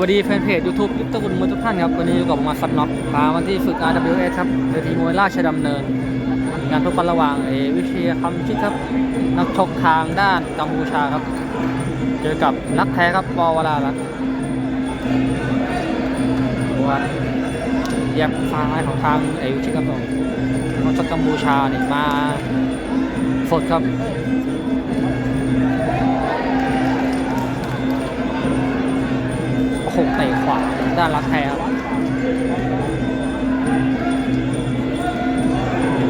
วัสดีแฟนเพจ YouTube ยุทธกุลมวยทุกท่านครับ วันนี้อยู่กับผมมาซันน็อกพาวันที่ฝึก RWS ครับเวทีมวยราชดำเนิน งานพบกันระหว่างเอวิเชียคำชิดครับ นักชกทางด้านกัมพูชาครับ เจอกับนักแท้ครับปอวรารัตน์ตัวแยบซ้ายของทางเอวิเชียครับผมนักชกกัมพูชานี่มาสดครับ โอ้โหเตะขวาด้านรักแท้ครับ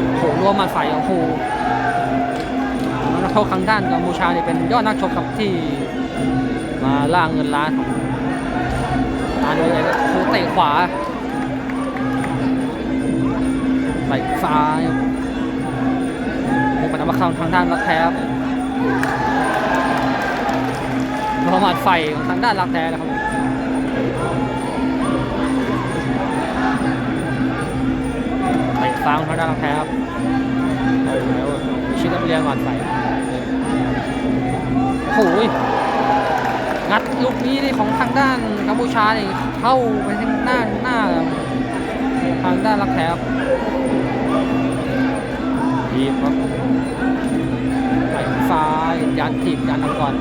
โอ้โหรวมมาใส่โอ้โหนักชกทางด้านกัมพูชาเนี่ยเป็นยอดนักชกครับที่มาล่าเงินล้านของมาโดยโอ้โหเตะขวาใส่ซ้ายครับโอ้ปนมาเข้าทางด้านรักแท้ครับรวมมาไฟของทางด้านรักแท้นะครับ ฟ้าของทางด้านกำแพงครับเอาแล้วชิดนักเรียนก่อนใส่โอ้โหยงัดลูกนี้ของทางด้านกัมพูชานี่เข้าไปทางด้านหน้า ทางด้านรักแถบทีบครับไปซ้ายยันถีบยันนำก่อน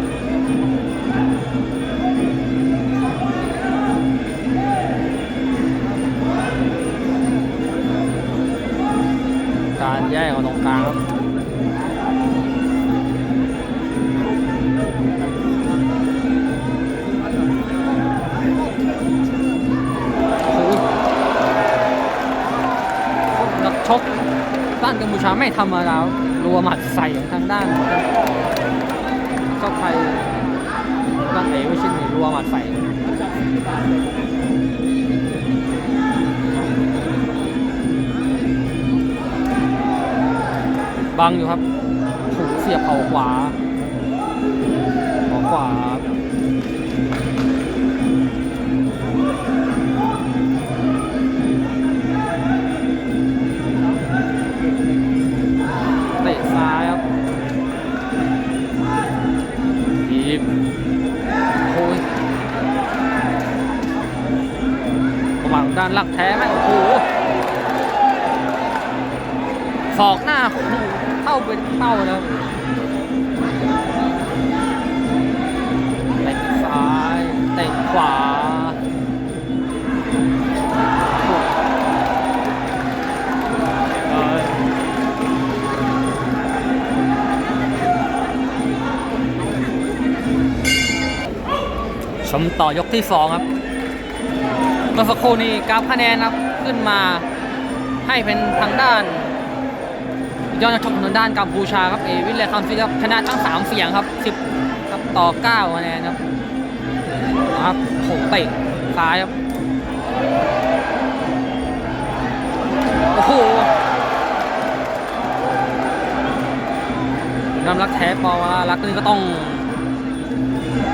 กัมพูชาไม่ธรรมดารัวหมัดใส่ทางด้านเจ้าไทยด้านเอวิชินนี่รัวหมัดใส่บังอยู่ครับถูกเสียบเข่าขวาขอขวา ระหว่างด้านลักแท้ไหมโอ้โหศอกหน้าเข้าเป็นเป้าแล้วเตะซ้ายเตะขวาชมต่อยกที่สองครับ เมื่อสักครู่นี้กราฟคะแนนครับขึ้นมาให้เป็นทางด้านยอดนักชกทางด้านกัมพูชาครับเอวิลเลคัมฟิครับชนะทั้ง 3 เสียงครับ 10ครับต่อ9คะแนนครับครับโหเตะซ้ายครับโอ้โหน้ำรักแท้ปอว่ารักนี่ก็ต้อง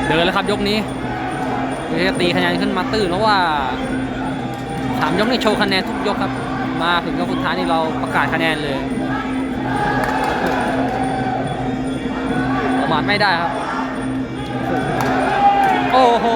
เดินแล้วครับยกนี้ จะตีคะแนนขึ้นมาตื้นเพราะว่าสามยกนี่โชว์คะแนนทุกยกครับ มาถึงยกสุดท้ายนี่เราประกาศคะแนนเลยประมาทไม่ได้ครับ โอ้โห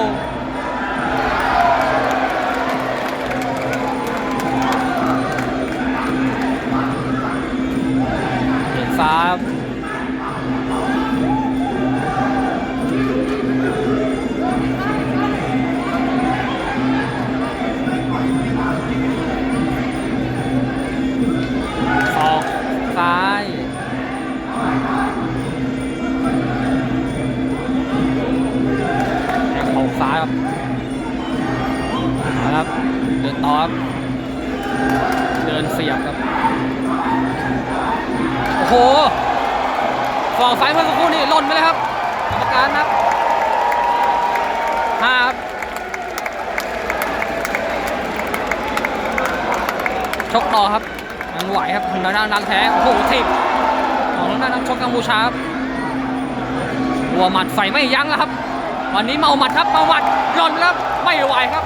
ครับครับ เดินต่อครับเดินเสียบครับ โอ้โหสองซ้ายเมื่อสักครู่นี่หล่นไปเลยครับกรรมการครับห้าครับชกต่อครับยังไหวครับทางด้านรังแท้โอ้โหทีบของทางด้านนักชกกัมพูชาครับหัวหมัดใส่ไม่ยั้งแล้วครับ วันนี้เมาหมัดครับเมาหมัดหล่นแล้วไม่ไหวครับ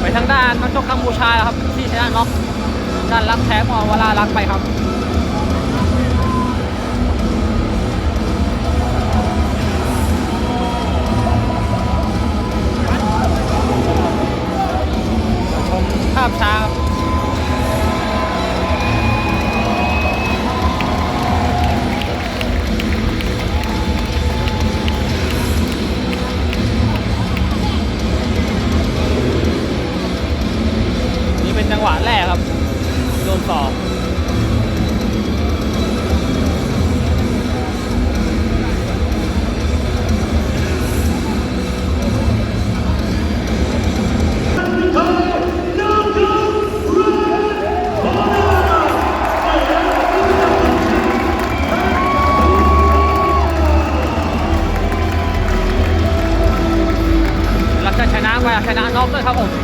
ไปทางด้านนักชกกัมพูชาครับ ที่ชนะน็อกด้านรักแท้มอวลารักไปครับ นสองชนะไปชนะน็อกด้วยครับผม